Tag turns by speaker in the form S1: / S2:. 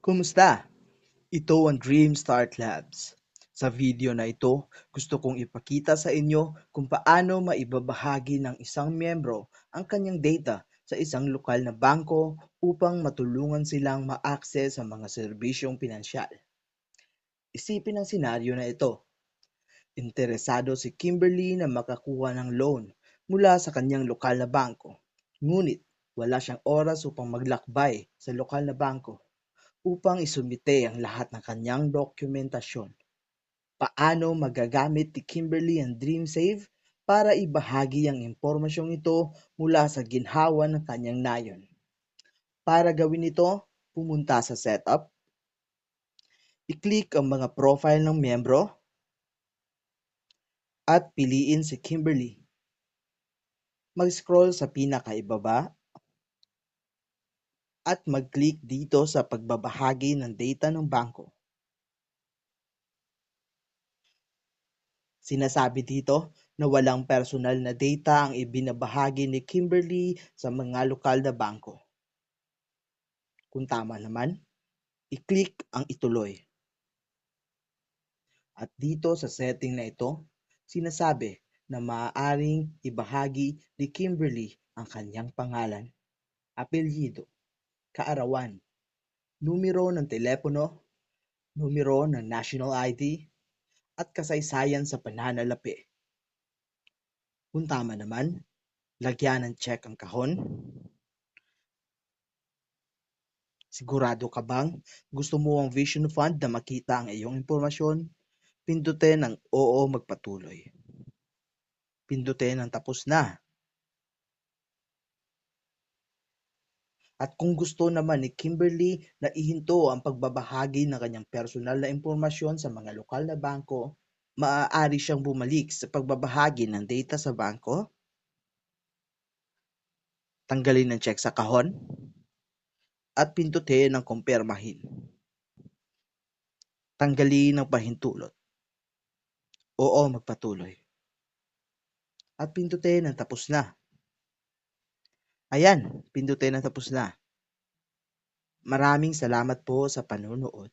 S1: Kumusta? Ito ang Dream Start Labs. Sa video na ito, gusto kong ipakita sa inyo kung paano maibabahagi ng isang miyembro ang kanyang data sa isang lokal na bangko upang matulungan silang ma-access sa mga serbisyong pinansyal. Isipin ang senaryo na ito. Interesado si Kimberly na makakuha ng loan mula sa kanyang lokal na bangko. Ngunit wala siyang oras upang maglakbay sa lokal na bangko upang isumite ang lahat ng kanyang dokumentasyon. Paano magagamit ni Kimberly ang DreamSave para ibahagi ang impormasyong ito mula sa ginhawa ng kanyang nayon? Para gawin ito, pumunta sa Setup, i-click ang mga profile ng miyembro, at piliin si Kimberly. Mag-scroll sa pinakaibaba at mag-click dito sa pagbabahagi ng data ng bangko. Sinasabi dito na walang personal na data ang ibinabahagi ni Kimberly sa mga lokal na bangko. Kung tama naman, i-click ang ituloy. At dito sa setting na ito, sinasabi na maaaring ibahagi ni Kimberly ang kanyang pangalan, apelyido, kaarawan, numero ng telepono, numero ng national ID, at kasaysayan sa pananalapi. Kung tama naman, lagyan ng check ang kahon. Sigurado ka bang gusto mo ang Vision Fund na makita ang iyong impormasyon? Pindutin ang Oo magpatuloy. Pindutin ang Tapos na. At kung gusto naman ni Kimberly na ihinto ang pagbabahagi ng kanyang personal na impormasyon sa mga lokal na bangko, maaari siyang bumalik sa pagbabahagi ng data sa bangko, tanggalin ang check sa kahon, at pindutin ang kumpirmahin. Tanggalin ang pahintulot. Oo, magpatuloy. At pindutin ang tapos na. Ayan, pindutin ang tapos na. Maraming salamat po sa panonood.